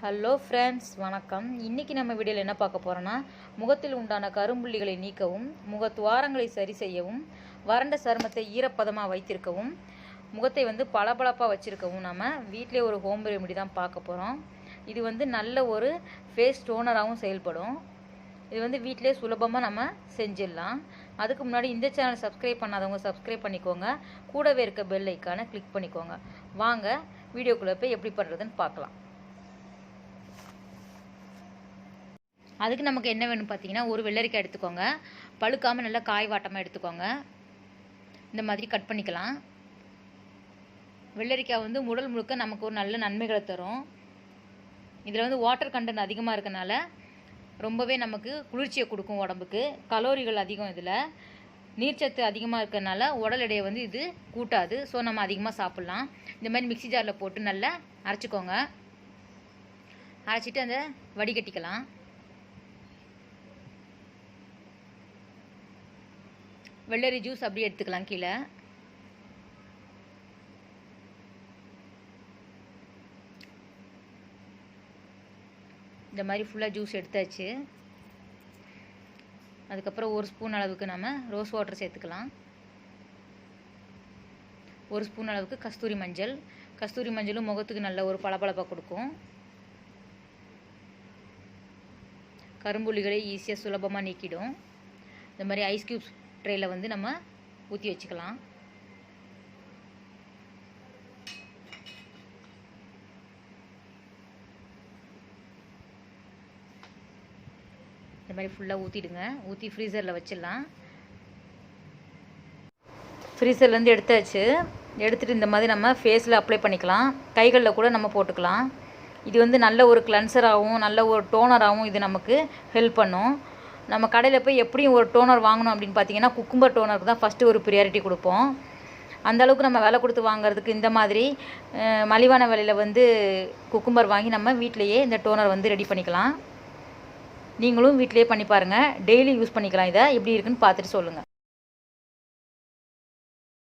Hello friends வணக்கம். இன்றைக்கி நம்ம வீடியோவில் என்ன பார்க்க போகிறோன்னா முகத்தில் உண்டான கரும்புள்ளிகளை நீக்கவும் முகத்துவாரங்களை சரி செய்யவும் வறண்ட சருமத்தை ஈரப்பதமாக வைத்திருக்கவும் முகத்தை வந்து பளபளப்பாக வச்சுருக்கவும் நம்ம வீட்டிலே ஒரு ஹோம் ரெமெடி தான் பார்க்க போகிறோம் இது வந்து நல்ல ஒரு ஃபேஸ் டோனராகவும் செயல்படும். இது வந்து வீட்டிலே சுலபமாக நம்ம செஞ்சிடலாம். அதுக்கு முன்னாடி இந்த சேனல் சப்ஸ்கிரைப் பண்ணாதவங்க சப்ஸ்கிரைப் பண்ணிக்கோங்க. கூடவே இருக்க பெல் ஐக்கானை கிளிக் பண்ணிக்கோங்க. வாங்க வீடியோக்குள்ளே போய் எப்படி பண்ணுறதுன்னு பார்க்கலாம். அதுக்கு நமக்கு என்ன வேணும் பார்த்தீங்கன்னா ஒரு வெள்ளரிக்காய் எடுத்துக்கோங்க. பழுக்காமல் நல்லா காய் வாட்டமாக எடுத்துக்கோங்க. இந்த மாதிரி கட் பண்ணிக்கலாம். வெள்ளரிக்காய் வந்து உடல் முழுக்க நமக்கு ஒரு நல்ல நன்மைகளை தரும். இதில் வந்து வாட்டர் கண்டென்ட் அதிகமாக இருக்கனால ரொம்பவே நமக்கு குளிர்ச்சியை கொடுக்கும் உடம்புக்கு. கலோரிகள் அதிகம் இதில். நீர்ச்சத்து அதிகமாக இருக்கறனால உடல் எடையை வந்து இது கூட்டாது. ஸோ நம்ம அதிகமாக சாப்பிட்லாம். இந்த மாதிரி மிக்ஸி ஜாரில் போட்டு நல்லா அரைச்சிக்கோங்க. அரைச்சிட்டு அந்த வடிகட்டிக்கலாம். வெள்ளரி ஜூஸ் அப்படியே எடுத்துக்கலாம் கீழே. இந்த மாதிரி ஃபுல்லாக ஜூஸ் எடுத்தாச்சு. அதுக்கப்புறம் ஒரு ஸ்பூன் அளவுக்கு நம்ம ரோஸ் வாட்டர் சேர்த்துக்கலாம். ஒரு ஸ்பூன் அளவுக்கு கஸ்தூரி மஞ்சள். கஸ்தூரி மஞ்சளும் முகத்துக்கு நல்ல ஒரு பளபளப்பாக கொடுக்கும். கரும்புள்ளிகளை ஈஸியாக சுலபமாக நீக்கிடும். இந்த மாதிரி ஐஸ் க்யூப்ஸ் ட்ரேயில் வந்து நம்ம ஊற்றி வச்சுக்கலாம். இந்த மாதிரி ஃபுல்லாக ஊற்றிடுங்க ஊற்றி ஃப்ரீசரில் வச்சிடலாம். ஃப்ரீசர்லேருந்து எடுத்தாச்சு. எடுத்துகிட்டு இந்த மாதிரி நம்ம ஃபேஸில் அப்ளை பண்ணிக்கலாம். கைகளில் கூட நம்ம போட்டுக்கலாம். இது வந்து நல்ல ஒரு கிளன்சராகவும் நல்ல ஒரு டோனராகவும் இது நமக்கு ஹெல்ப் பண்ணும். நம்ம கடையில் போய் எப்படியும் ஒரு டோனர் வாங்கணும் அப்படின்னு பார்த்தீங்கன்னா குக்கும்பர் டோனருக்கு தான் ஃபஸ்ட்டு ஒரு ப்ரியாரிட்டி கொடுப்போம். அந்த அளவுக்கு நம்ம விலை கொடுத்து வாங்குறதுக்கு இந்த மாதிரி மலிவான விலையில் வந்து குக்கும்பர் வாங்கி நம்ம வீட்டிலையே இந்த டோனர் வந்து ரெடி பண்ணிக்கலாம். நீங்களும் வீட்டிலையே பண்ணி பாருங்கள் டெய்லி யூஸ் பண்ணிக்கலாம் இதை. எப்படி இருக்குன்னு பார்த்துட்டு சொல்லுங்கள்